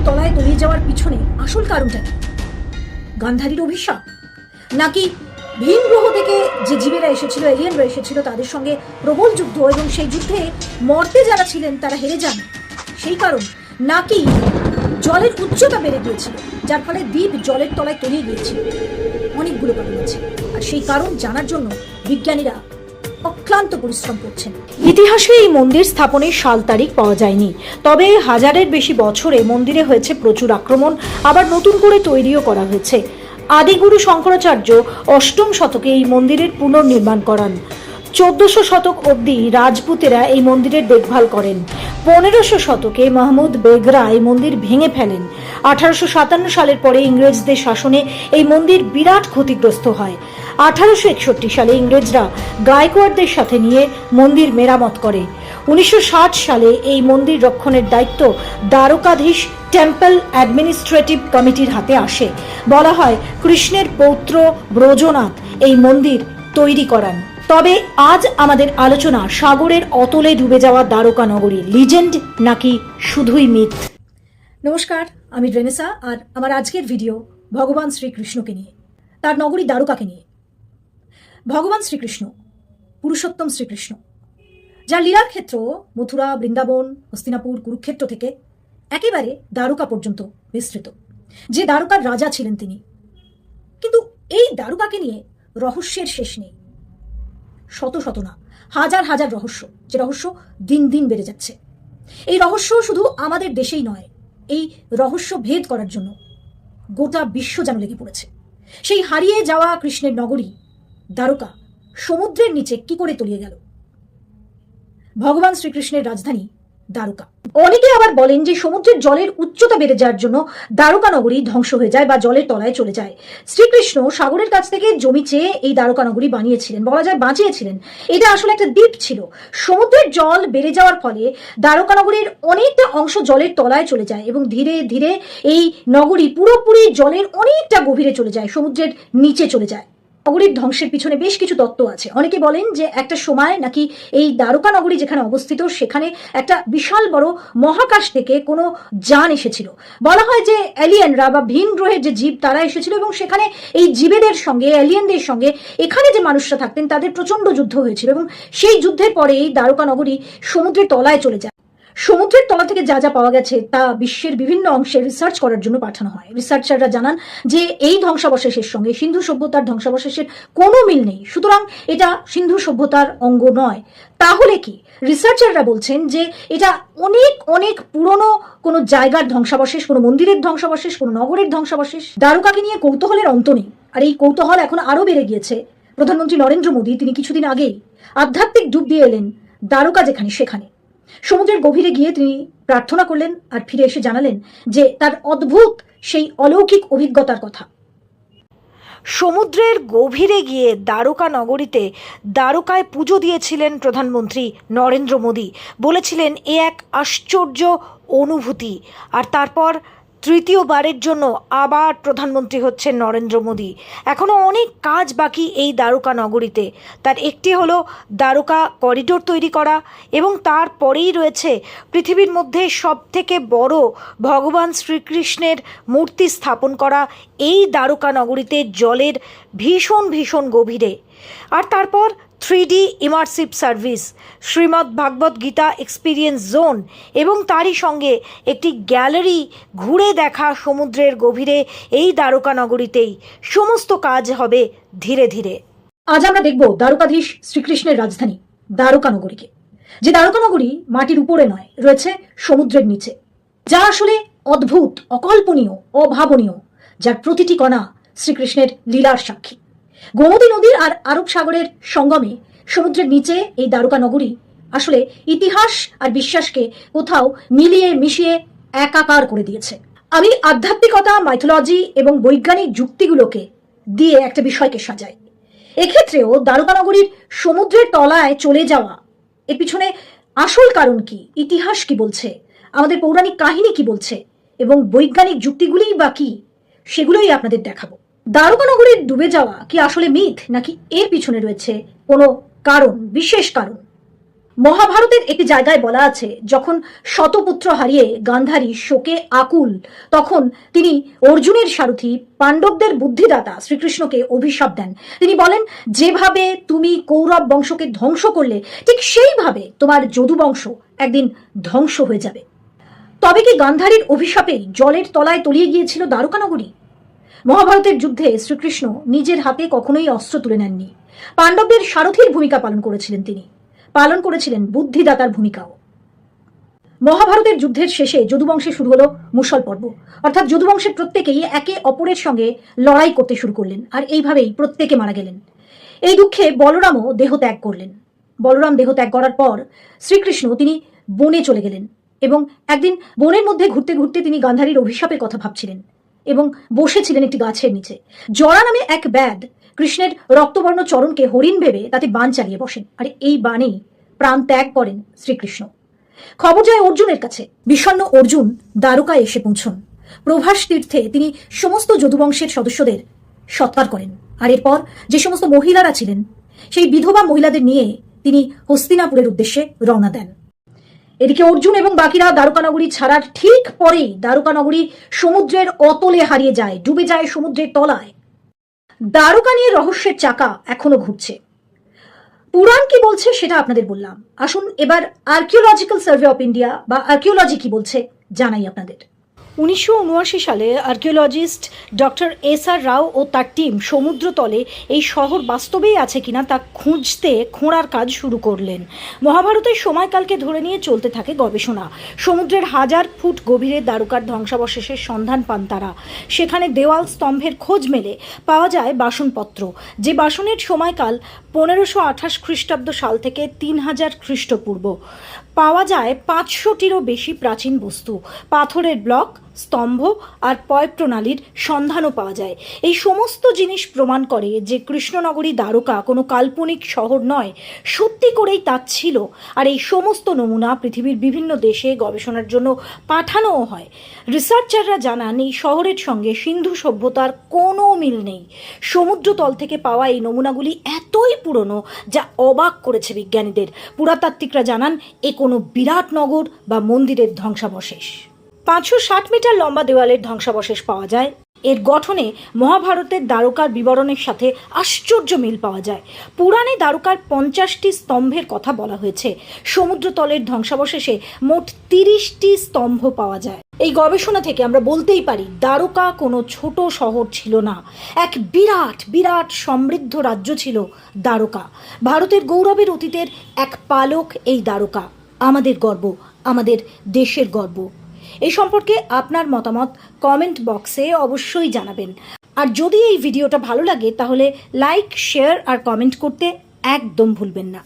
জলের তলায় তলিয়ে যাওয়ার পিছনে আসল কারণটা কি? গান্ধারীর অভিশাপ? নাকি ভিন গ্রহ থেকে যে জীবেরা এসেছিল এলিয়েনরা এসেছিল, তাদের সঙ্গে প্রবল যুদ্ধ এবং সেই যুদ্ধে মর্তে যারা ছিলেন, তারা হেরে যান। সেই কারণ নাকি জলের উচ্চতা বেড়ে গিয়েছিল, যার ফলে দ্বীপ জলের তলায় তলিয়ে গিয়েছিল। অনেকগুলো কারণ আছে। আর সেই কারণ জানার জন্য বিজ্ঞানীরা অক্লান্ত পরিশ্রম করছেন। ইতিহাসে এই মন্দির স্থাপনের সাল তারিখ পাওয়া যায়নি। তবে হাজারের বেশি বছরে মন্দিরে হয়েছে প্রচুর আক্রমণ, আবার নতুন করে তৈরিও করা হয়েছে। আদিগুরু শঙ্করাচার্য অষ্টম শতকে এই মন্দিরের পুনর্নির্মাণ করান। চোদ্দশো শতক অবধি রাজপুতেরা এই মন্দিরের দেখভাল করেন। পনেরোশো শতকে মাহমুদ বেগরা এই মন্দির ভেঙে ফেলেন। আঠারোশো সাতান্ন সালের পরে ইংরেজদের শাসনে এই মন্দির বিরাট ক্ষতিগ্রস্ত হয়। আঠারোশো একষট্টি সালে ইংরেজরা গায়কোয়াড়দের সাথে নিয়ে মন্দির মেরামত করে। উনিশশো ষাট সালে এই মন্দির রক্ষণের দায়িত্ব দ্বারকাধীশ টেম্পল অ্যাডমিনিস্ট্রেটিভ কমিটির হাতে আসে। বলা হয়, কৃষ্ণের পৌত্র ব্রজনাথ এই মন্দির তৈরি করান। তবে আজ আমাদের আলোচনা সাগরের অতলে ডুবে যাওয়া দ্বারকা নগরী লিজেন্ড নাকি শুধুই মিথ? নমস্কার, আমি রেনেসা আর আমার আজকের ভিডিও ভগবান শ্রীকৃষ্ণকে নিয়ে। তার নগরী দ্বারকাকে নিয়ে। ভগবান শ্রীকৃষ্ণ, পুরুষোত্তম শ্রীকৃষ্ণ। যার লীলার ক্ষেত্র মথুরা, বৃন্দাবন, হস্তিনাপুর, কুরুক্ষেত্র থেকে একেবারে দ্বারকা পর্যন্ত বিস্তৃত, যে দ্বারকার রাজা ছিলেন তিনি। কিন্তু এই দ্বারকাকে নিয়ে রহস্যের শেষ নেই। শত শত না, হাজার হাজার রহস্য, যে রহস্য দিন দিন বেড়ে যাচ্ছে। এই রহস্য শুধু আমাদের দেশেই নয়, এই রহস্য ভেদ করার জন্য গোটা বিশ্ব যেন লেগে পড়েছে। সেই হারিয়ে যাওয়া কৃষ্ণের নগরী দ্বারকা সমুদ্রের নিচে কি করে তলিয়ে গেল? ভগবান শ্রীকৃষ্ণের রাজধানী দ্বারকা। অনেকে আবার বলেন যে সমুদ্রের জলের উচ্চতা বেড়ে যাওয়ার জন্য দ্বারকা নগরী ধ্বংস হয়ে যায় বা জলের তলায় চলে যায়। শ্রীকৃষ্ণ সাগরের কাছ থেকে জমি চেয়ে এই দ্বারকা নগরী বানিয়েছিলেন, বলা যায় বাঁচিয়েছিলেন। এটা আসলে একটা দ্বীপ ছিল। সমুদ্রের জল বেড়ে যাওয়ার ফলে দ্বারকা নগরীর অনেকটা অংশ জলের তলায় চলে যায় এবং ধীরে ধীরে এই নগরী পুরোপুরি জলের অনেকটা গভীরে চলে যায়, সমুদ্রের নিচে চলে যায়। নগরীর ধ্বংসের পিছনে বেশ কিছু তত্ত্ব আছে। অনেকে বলেন যে একটা সময় নাকি এই দ্বারকা নগরী যেখানে অবস্থিত, সেখানে একটা বিশাল বড় মহাকাশ থেকে কোনো যান এসেছিল। বলা হয় যে এলিয়েনরা বা ভিন গ্রহের যে জীব, তারা এসেছিল এবং সেখানে এই জীবেদের সঙ্গে এলিয়েনদের সঙ্গে এখানে যে মানুষরা থাকতেন, তাদের প্রচণ্ড যুদ্ধ হয়েছিল এবং সেই যুদ্ধের পরে এই দ্বারকা নগরী সমুদ্রের তলায় চলে যায়। সমুদ্রের তলা থেকে যা যা পাওয়া গেছে তা বিশ্বের বিভিন্ন অংশে রিসার্চ করার জন্য পাঠানো হয়। রিসার্চাররা জানান যে এই ধ্বংসাবশেষের সঙ্গে সিন্ধু সভ্যতার ধ্বংসাবশেষের কোনো মিল নেই। সুতরাং এটা সিন্ধু সভ্যতার অঙ্গ নয়। তাহলে কি? রিসার্চাররা বলছেন যে এটা অনেক অনেক পুরনো কোনো জায়গার ধ্বংসাবশেষ, কোনো মন্দিরের ধ্বংসাবশেষ, কোনো নগরের ধ্বংসাবশেষ। দ্বারকাকে নিয়ে কৌতূহলের অন্ত নেই। আর এই কৌতূহল এখন আরও বেড়ে গিয়েছে। প্রধানমন্ত্রী নরেন্দ্র মোদী, তিনি কিছুদিন আগেই আধ্যাত্মিক ডুব দিয়ে এলেন দ্বারকা যেখানে সেখানে। সমুদ্রের গভীরে গিয়ে তিনি প্রার্থনা করলেন আর ফিরে এসে জানালেন যে তার অদ্ভুত সেই অলৌকিক অভিজ্ঞতার কথা। সমুদ্রের গভীরে গিয়ে দ্বারকা নগরীতে দ্বারকায় পুজো দিয়েছিলেন প্রধানমন্ত্রী নরেন্দ্র মোদী। বলেছিলেন, এ এক আশ্চর্য অনুভূতি। আর তারপর তৃতীয়বারের জন্য আবার প্রধানমন্ত্রী হচ্ছেন নরেন্দ্র মোদী। এখনও অনেক কাজ বাকি এই দ্বারকা নগরীতে। তার একটি হলো দ্বারকা করিডোর তৈরি করা এবং তারপরেই রয়েছে পৃথিবীর মধ্যে সবথেকে বড় ভগবান শ্রীকৃষ্ণের মূর্তি স্থাপন করা এই দ্বারকা নগরীতে জলের ভীষণ ভীষণ গভীরে। আর তারপর three D immersive service Shrimad Bhagavad Gita experience zone এবং তারই সঙ্গে একটি গ্যালারি ঘুরে দেখা সমুদ্রের গভীরে এই দ্বারকা নগরীতেই। সমস্ত কাজ হবে ধীরে ধীরে। আজ আমরা দেখব দ্বারকাধীশ শ্রীকৃষ্ণের রাজধানী, দ্বারকা নগরীকে। যে দ্বারকা নগরী মাটির উপরে নয়, রয়েছে সমুদ্রের নিচে। যা আসলে অদ্ভুত, অকল্পনীয়, অভাবনীয়, যার প্রতিটি কণা শ্রীকৃষ্ণের লীলার সাক্ষী। গোমতী নদীর আর আরব সাগরের সঙ্গমে সমুদ্রের নিচে এই দ্বারকা নগরী আসলে ইতিহাস আর বিশ্বাসকে কোথাও মিলিয়ে মিশিয়ে একাকার করে দিয়েছে। আমি আধ্যাত্মিকতা মাইথোলজি এবং বৈজ্ঞানিক যুক্তিগুলোকে দিয়ে একটা বিষয়কে সাজাই। এক্ষেত্রেও দ্বারকা নগরীর সমুদ্রের তলায় চলে যাওয়া এর পিছনে আসল কারণ কি, ইতিহাস কি বলছে, আমাদের পৌরাণিক কাহিনী কি বলছে এবং বৈজ্ঞানিক যুক্তিগুলিই বা কি, সেগুলোই আপনাদের দেখাবো। দ্বারকা নগরীর ডুবে যাওয়া কি আসলে মিথ, নাকি এর পিছনে রয়েছে কোনো কারণ, বিশেষ কারণ? মহাভারতের একটি জায়গায় বলা আছে, যখন শতপুত্র হারিয়ে গান্ধারী শোকে আকুল, তখন তিনি অর্জুনের সারথি, পাণ্ডবদের বুদ্ধিদাতা শ্রীকৃষ্ণকে অভিশাপ দেন। তিনি বলেন, যেভাবে তুমি কৌরব বংশকে ধ্বংস করলে, ঠিক সেইভাবে তোমার যদু বংশ একদিন ধ্বংস হয়ে যাবে। তবে কি গান্ধারীর অভিশাপে জলের তলায় তলিয়ে গিয়েছিল দ্বারকানগরী? মহাভারতের যুদ্ধে শ্রীকৃষ্ণ নিজের হাতে কখনোই অস্ত্র তুলে নেননি। পাণ্ডবদের সারথীর ভূমিকা পালন করেছিলেন তিনি। পালন করেছিলেন বুদ্ধিদাতার ভূমিকাও। মহাভারতের যুদ্ধের শেষে যদুবংশে শুরু হলো মুসল পর্ব। অর্থাৎ যদুবংশের প্রত্যেকেই একে অপরের সঙ্গে লড়াই করতে শুরু করলেন আর এইভাবেই প্রত্যেকে মারা গেলেন। এই দুঃখে বলরামও দেহ ত্যাগ করলেন। বলরাম দেহ ত্যাগ করার পর শ্রীকৃষ্ণ তিনি বনে চলে গেলেন এবং একদিন বনের মধ্যে ঘুরতে ঘুরতে তিনি গান্ধারীর অভিশাপের কথা ভাবছিলেন। এবং বসেছিলেন একটি গাছের নিচে। জরা নামে এক ব্যাদ কৃষ্ণের রক্তবর্ণ চরণকে হরিণ ভেবে তাতে বান চালিয়ে বসেন। আর এই বাণেই প্রাণ ত্যাগ করেন শ্রীকৃষ্ণ। খবর যায় অর্জুনের কাছে। বিষণ্ণ অর্জুন দ্বারকায় এসে পৌঁছন। প্রভাস তীর্থে তিনি সমস্ত যদুবংশের সদস্যদের সৎকার করেন। আর এরপর যে সমস্ত মহিলারা ছিলেন, সেই বিধবা মহিলাদের নিয়ে তিনি হস্তিনাপুরের উদ্দেশ্যে রওনা দেন। এদিকে অর্জুন এবং বাকিরা দ্বারকানগরী ছাড়ার ঠিক পরেই দ্বারকানগরী সমুদ্রের অতলে হারিয়ে যায়, ডুবে যায় সমুদ্রের তলায়। দ্বারকা নিয়ে রহস্যের চাকা এখনও ঘুরছে। পুরাণ কি বলছে সেটা আপনাদের বললাম। আসুন এবার আর্কিওলজিক্যাল সার্ভে অফ ইন্ডিয়া বা আর্কিওলজি কি বলছে জানাই আপনাদের। উনিশশো উনআশি সালে archaeologist doctor S R Rao ও তার টিম সমুদ্রতলে এই শহর বাস্তবেই আছে কিনা তা খুঁজতে খোঁড়ার কাজ শুরু করলেন। মহাভারতের সময়কালকে ধরে নিয়ে চলতে থাকে গবেষণা। সমুদ্রের হাজার ফুট গভীরে দ্বারকার ধ্বংসাবশেষের সন্ধান পান তারা। সেখানে দেওয়াল স্তম্ভের খোঁজ মেলে। পাওয়া যায় বাসনপত্র। যে বাসনের সময়কাল পনেরোশো আঠাশ খ্রিস্টাব্দ সাল থেকে তিন হাজার খ্রিস্টপূর্ব। পাওয়া যায় পাঁচশোটিরও বেশি প্রাচীন বস্তু। পাথরের ব্লক স্তম্ভ আর পয় প্রণালীর সন্ধানও পাওয়া যায়। এই সমস্ত জিনিস প্রমাণ করে যে কৃষ্ণনগরী দ্বারকা কোনো কাল্পনিক শহর নয়, সত্যি করেই তা ছিল। আর এই সমস্ত নমুনা পৃথিবীর বিভিন্ন দেশে গবেষণার জন্য পাঠানোও হয়। রিসার্চাররা জানান, এই শহরের সঙ্গে সিন্ধু সভ্যতার কোনো মিল নেই। সমুদ্রতল থেকে পাওয়া এই নমুনাগুলি এতই পুরনো যা অবাক করেছে বিজ্ঞানীদের। পুরাতাত্ত্বিকরা জানান, এ কোনো বিরাট নগর বা মন্দিরের ধ্বংসাবশেষ। পাঁচশো ষাট মিটার লম্বা দেওয়ালের ধ্বংসাবশেষ পাওয়া যায়। এর গঠনে মহাভারতের দ্বারকার বিবরণের সাথে আশ্চর্য মিল পাওয়া যায়। পুরাণে দ্বারকার পঞ্চাশটি স্তম্ভের কথা বলা হয়েছে। সমুদ্রতলের ধ্বংসাবশেষে মোট তিরিশটি স্তম্ভ পাওয়া যায়। এই গবেষণা থেকে আমরা বলতেই পারি, দ্বারকা কোনো ছোট শহর ছিল না। এক বিরাট বিরাট সমৃদ্ধ রাজ্য ছিল দ্বারকা। ভারতের গৌরবের অতীতের এক পালক এই দ্বারকা। আমাদের গর্ব, আমাদের দেশের গর্ব। এই সম্পর্কে আপনার মতামত কমেন্ট বক্সে অবশ্যই জানাবেন। আর যদি এই ভিডিওটা ভালো লাগে, তাহলে লাইক, শেয়ার আর কমেন্ট করতে একদম ভুলবেন না।